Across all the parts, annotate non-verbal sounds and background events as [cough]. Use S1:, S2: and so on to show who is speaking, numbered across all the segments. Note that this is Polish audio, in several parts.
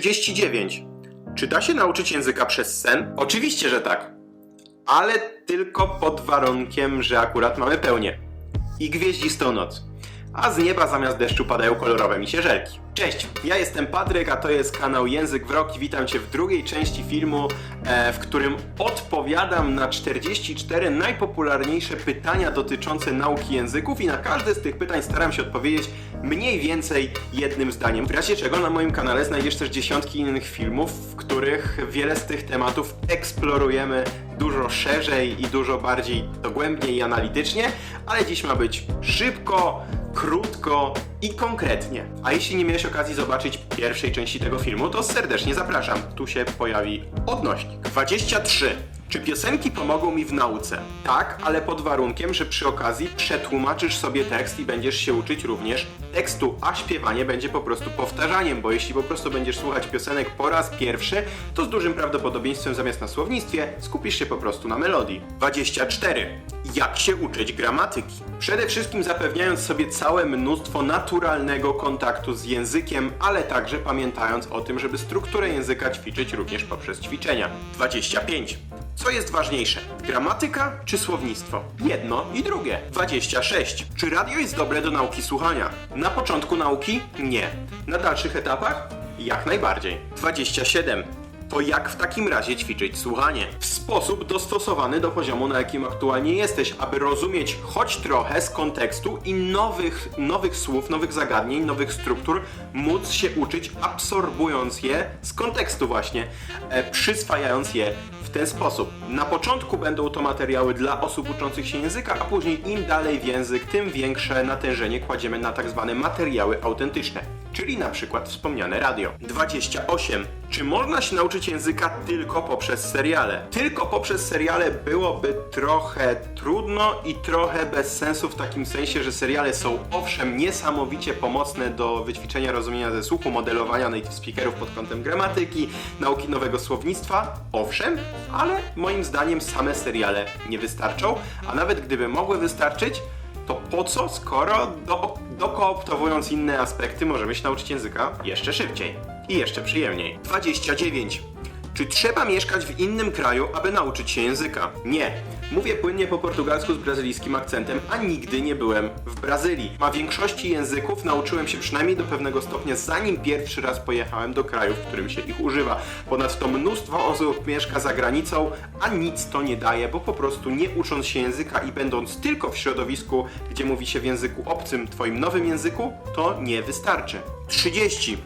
S1: 39. Czy da się nauczyć języka przez sen? Oczywiście, że tak. Ale tylko pod warunkiem, że akurat mamy pełnię. I gwieździstą noc. A z nieba zamiast deszczu padają kolorowe misierzelki. Cześć, ja jestem Patryk, a to jest kanał Język w Rok i witam Cię w drugiej części filmu, e, w którym odpowiadam na 44 najpopularniejsze pytania dotyczące nauki języków i na każde z tych pytań staram się odpowiedzieć mniej więcej jednym zdaniem. W razie czego na moim kanale znajdziesz też dziesiątki innych filmów, w których wiele z tych tematów eksplorujemy dużo szerzej i dużo bardziej dogłębnie i analitycznie, ale dziś ma być szybko, krótko i konkretnie. A jeśli nie miałeś okazji zobaczyć pierwszej części tego filmu, to serdecznie zapraszam. Tu się pojawi odnośnik. 23. Czy piosenki pomogą mi w nauce? Tak, ale pod warunkiem, że przy okazji przetłumaczysz sobie tekst i będziesz się uczyć również tekstu, a śpiewanie będzie po prostu powtarzaniem, bo jeśli po prostu będziesz słuchać piosenek po raz pierwszy, to z dużym prawdopodobieństwem zamiast na słownictwie skupisz się po prostu na melodii. 24. Jak się uczyć gramatyki? Przede wszystkim zapewniając sobie całe mnóstwo naturalnego kontaktu z językiem, ale także pamiętając o tym, żeby strukturę języka ćwiczyć również poprzez ćwiczenia. 25. Co jest ważniejsze? Gramatyka czy słownictwo? Jedno i drugie. 26. Czy radio jest dobre do nauki słuchania? Na początku nauki? Nie. Na dalszych etapach? Jak najbardziej. 27. To jak w takim razie ćwiczyć słuchanie? W sposób dostosowany do poziomu, na jakim aktualnie jesteś, aby rozumieć choć trochę z kontekstu i nowych, nowych słów, nowych zagadnień, nowych struktur, móc się uczyć, absorbując je z kontekstu właśnie, e, przyswajając je w ten sposób. Na początku będą to materiały dla osób uczących się języka, a później im dalej w język, tym większe natężenie kładziemy na tak zwane materiały autentyczne, czyli na przykład wspomniane radio. 28. Czy można się nauczyć języka tylko poprzez seriale? Tylko poprzez seriale byłoby trochę trudno i trochę bez sensu w takim sensie, że seriale są owszem niesamowicie pomocne do wyćwiczenia rozumienia ze słuchu, modelowania native speakerów pod kątem gramatyki, nauki nowego słownictwa, owszem, ale moim zdaniem same seriale nie wystarczą, a nawet gdyby mogły wystarczyć, to po co, skoro do, dokooptowując inne aspekty możemy się nauczyć języka jeszcze szybciej i jeszcze przyjemniej. 29. Czy trzeba mieszkać w innym kraju, aby nauczyć się języka? Nie. Mówię płynnie po portugalsku z brazylijskim akcentem, a nigdy nie byłem w Brazylii. A większości języków nauczyłem się przynajmniej do pewnego stopnia, zanim pierwszy raz pojechałem do kraju, w którym się ich używa. Ponadto mnóstwo osób mieszka za granicą, a nic to nie daje, bo po prostu nie ucząc się języka i będąc tylko w środowisku, gdzie mówi się w języku obcym, twoim nowym języku, to nie wystarczy. 30.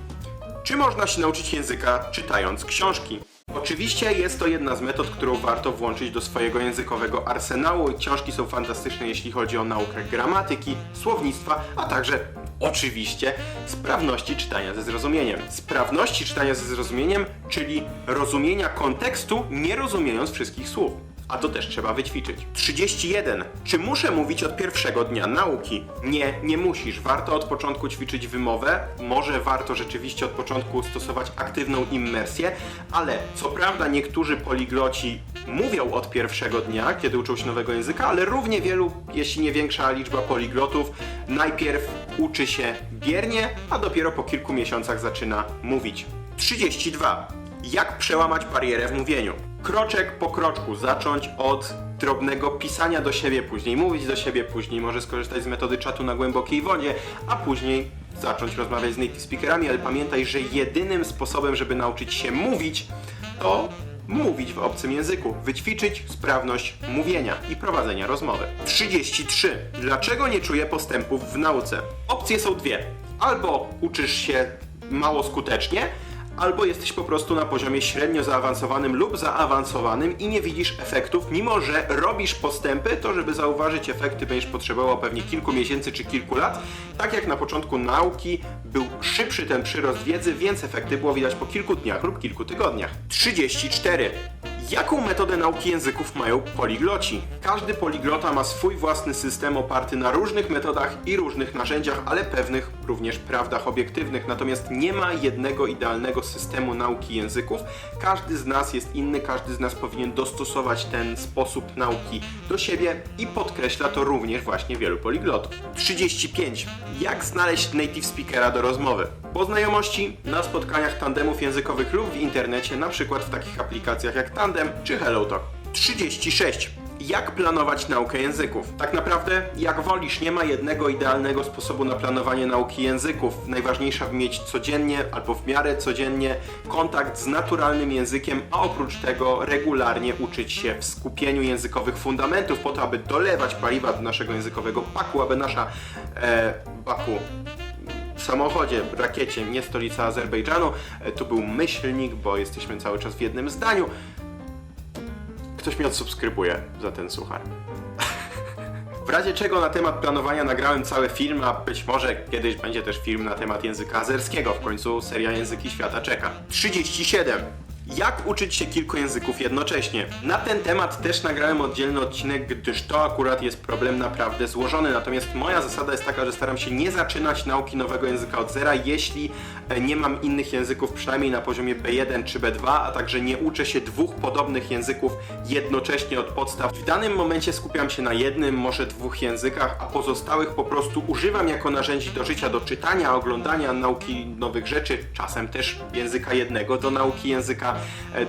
S1: Czy można się nauczyć języka czytając książki? Oczywiście jest to jedna z metod, którą warto włączyć do swojego językowego arsenału. Książki są fantastyczne, jeśli chodzi o naukę gramatyki, słownictwa, a także oczywiście sprawności czytania ze zrozumieniem. Sprawności czytania ze zrozumieniem, czyli rozumienia kontekstu, nie rozumiejąc wszystkich słów. A to też trzeba wyćwiczyć. 31. Czy muszę mówić od pierwszego dnia nauki? Nie, nie musisz. Warto od początku ćwiczyć wymowę. Może warto rzeczywiście od początku stosować aktywną immersję, ale co prawda niektórzy poligloci mówią od pierwszego dnia, kiedy uczą się nowego języka, ale równie wielu, jeśli nie większa liczba poliglotów, najpierw uczy się biernie, a dopiero po kilku miesiącach zaczyna mówić. 32. Jak przełamać barierę w mówieniu? Kroczek po kroczku zacząć od drobnego pisania do siebie, później mówić do siebie, później może skorzystać z metody czatu na głębokiej wodzie, a później zacząć rozmawiać z native speakerami, ale pamiętaj, że jedynym sposobem, żeby nauczyć się mówić, to mówić w obcym języku, wyćwiczyć sprawność mówienia i prowadzenia rozmowy. 33. Dlaczego nie czuję postępów w nauce? Opcje są dwie. Albo uczysz się mało skutecznie, albo jesteś po prostu na poziomie średnio zaawansowanym lub zaawansowanym i nie widzisz efektów, mimo że robisz postępy, to żeby zauważyć efekty będziesz potrzebował pewnie kilku miesięcy czy kilku lat. Tak jak na początku nauki był szybszy ten przyrost wiedzy, więc efekty było widać po kilku dniach lub kilku tygodniach. 34. Jaką metodę nauki języków mają poligloci? Każdy poliglota ma swój własny system oparty na różnych metodach i różnych narzędziach, ale pewnych również prawdach obiektywnych. Natomiast nie ma jednego idealnego systemu nauki języków. Każdy z nas jest inny, każdy z nas powinien dostosować ten sposób nauki do siebie i podkreśla to również właśnie wielu poliglotów. 35. Jak znaleźć native speakera do rozmowy? Po znajomości na spotkaniach tandemów językowych lub w internecie, na przykład w takich aplikacjach jak Tandem czy HelloTalk. 36. Jak planować naukę języków? Tak naprawdę, jak wolisz, nie ma jednego idealnego sposobu na planowanie nauki języków. Najważniejsza mieć codziennie albo w miarę codziennie kontakt z naturalnym językiem, a oprócz tego regularnie uczyć się w skupieniu językowych fundamentów po to, aby dolewać paliwa do naszego językowego paku, aby nasza e, baku samochodzie, rakiecie, nie stolica Azerbejdżanu. E, Tu był myślnik, bo jesteśmy cały czas w jednym zdaniu. Ktoś mnie odsubskrybuje za ten suchar. [laughs] W razie czego na temat planowania nagrałem cały film, a być może kiedyś będzie też film na temat języka azerskiego. W końcu seria Języki Świata czeka. 37. Jak uczyć się kilku języków jednocześnie? Na ten temat też nagrałem oddzielny odcinek, gdyż to akurat jest problem naprawdę złożony. Natomiast moja zasada jest taka, że staram się nie zaczynać nauki nowego języka od zera, jeśli e, nie mam innych języków przynajmniej na poziomie B1 czy B2, a także nie uczę się dwóch podobnych języków jednocześnie od podstaw. W danym momencie skupiam się na jednym, może dwóch językach, a pozostałych po prostu używam jako narzędzi do życia, do czytania, oglądania, nauki nowych rzeczy, czasem też języka jednego do nauki języka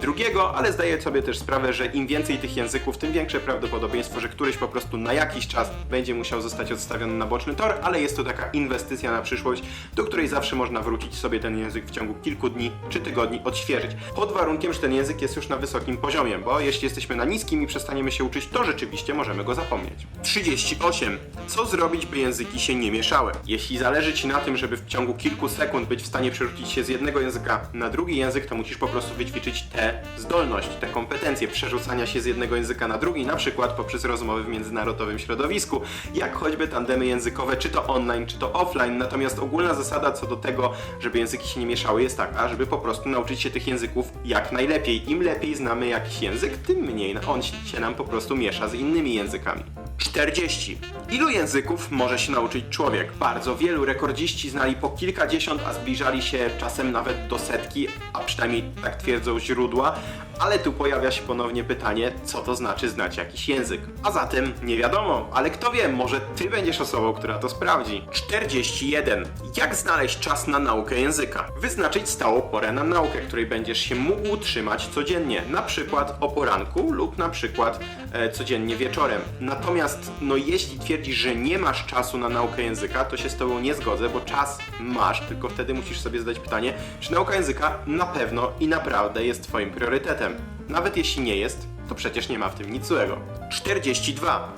S1: drugiego, ale zdaję sobie też sprawę, że im więcej tych języków, tym większe prawdopodobieństwo, że któryś po prostu na jakiś czas będzie musiał zostać odstawiony na boczny tor, ale jest to taka inwestycja na przyszłość, do której zawsze można wrócić sobie ten język w ciągu kilku dni czy tygodni odświeżyć. Pod warunkiem, że ten język jest już na wysokim poziomie, bo jeśli jesteśmy na niskim i przestaniemy się uczyć, to rzeczywiście możemy go zapomnieć. 38. Co zrobić, by języki się nie mieszały? Jeśli zależy Ci na tym, żeby w ciągu kilku sekund być w stanie przerzucić się z jednego języka na drugi język, to musisz po prostu wyćwiczyć tę zdolność, te kompetencje przerzucania się z jednego języka na drugi, na przykład poprzez rozmowy w międzynarodowym środowisku, jak choćby tandemy językowe, czy to online, czy to offline. Natomiast ogólna zasada co do tego, żeby języki się nie mieszały, jest taka, żeby po prostu nauczyć się tych języków jak najlepiej. Im lepiej znamy jakiś język, tym mniej on się nam po prostu miesza z innymi językami. 40. Ilu języków może się nauczyć człowiek? Bardzo wielu rekordziści znali po kilkadziesiąt, a zbliżali się czasem nawet do setki, a przynajmniej tak twierdzą źródła, ale tu pojawia się ponownie pytanie, co to znaczy znać jakiś język. A zatem nie wiadomo, ale kto wie, może ty będziesz osobą, która to sprawdzi. 41. Jak znaleźć czas na naukę języka? Wyznaczyć stałą porę na naukę, której będziesz się mógł trzymać codziennie, na przykład o poranku lub na przykład e, codziennie wieczorem. Natomiast, no jeśli twierdzisz, że nie masz czasu na naukę języka, to się z tobą nie zgodzę, bo czas masz, tylko wtedy musisz sobie zadać pytanie, czy nauka języka na pewno i naprawdę jest twoim priorytetem. Nawet jeśli nie jest, to przecież nie ma w tym nic złego. 42.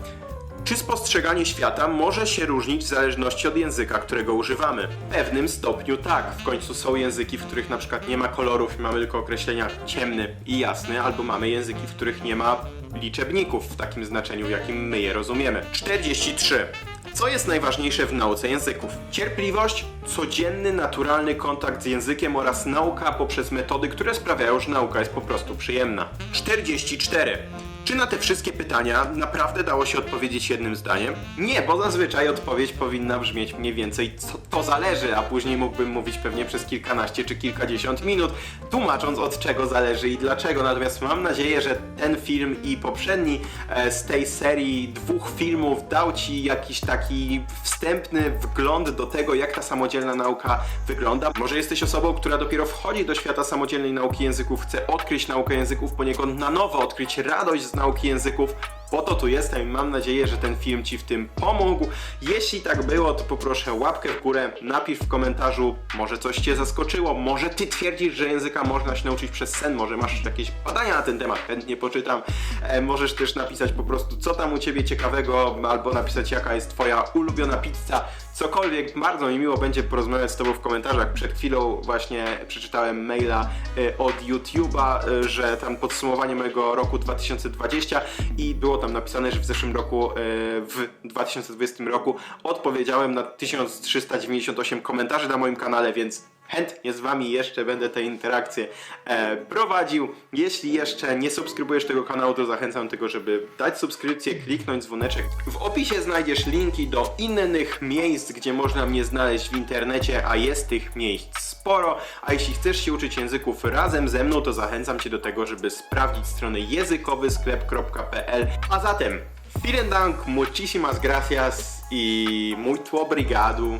S1: Czy spostrzeganie świata może się różnić w zależności od języka, którego używamy? W pewnym stopniu tak. W końcu są języki, w których na przykład nie ma kolorów i mamy tylko określenia ciemny i jasny, albo mamy języki, w których nie ma liczebników w takim znaczeniu, w jakim my je rozumiemy. 43. Co jest najważniejsze w nauce języków? Cierpliwość, codzienny, naturalny kontakt z językiem oraz nauka poprzez metody, które sprawiają, że nauka jest po prostu przyjemna. 44. Czy na te wszystkie pytania naprawdę dało się odpowiedzieć jednym zdaniem? Nie, bo zazwyczaj odpowiedź powinna brzmieć mniej więcej co to zależy, a później mógłbym mówić pewnie przez kilkanaście czy kilkadziesiąt minut, tłumacząc od czego zależy i dlaczego. Natomiast mam nadzieję, że ten film i poprzedni e, z tej serii dwóch filmów dał Ci jakiś taki wstępny wgląd do tego, jak ta samodzielna nauka wygląda. Może jesteś osobą, która dopiero wchodzi do świata samodzielnej nauki języków, chce odkryć naukę języków poniekąd na nowo, odkryć radość z nauki języków. Po to tu jestem i mam nadzieję, że ten film Ci w tym pomógł. Jeśli tak było, to poproszę łapkę w górę, napisz w komentarzu, może coś Cię zaskoczyło, może Ty twierdzisz, że języka można się nauczyć przez sen, może masz jakieś badania na ten temat, chętnie poczytam. E, możesz też napisać po prostu, co tam u Ciebie ciekawego, albo napisać, jaka jest Twoja ulubiona pizza, cokolwiek. Bardzo mi miło będzie porozmawiać z Tobą w komentarzach. Przed chwilą właśnie przeczytałem maila e, od YouTube'a, e, że tam podsumowanie mojego roku 2020 i było tam napisane, że w zeszłym roku, e, w 2020 roku odpowiedziałem na 1398 komentarzy na moim kanale, więc chętnie z Wami jeszcze będę te interakcje e, prowadził. Jeśli jeszcze nie subskrybujesz tego kanału, to zachęcam do tego, żeby dać subskrypcję, kliknąć dzwoneczek. W opisie znajdziesz linki do innych miejsc, gdzie można mnie znaleźć w internecie, a jest tych miejsc sporo. A jeśli chcesz się uczyć języków razem ze mną, to zachęcam Cię do tego, żeby sprawdzić stronę językowysklep.pl. A zatem, vielen Dank, muchísimas gracias i muito obrigado.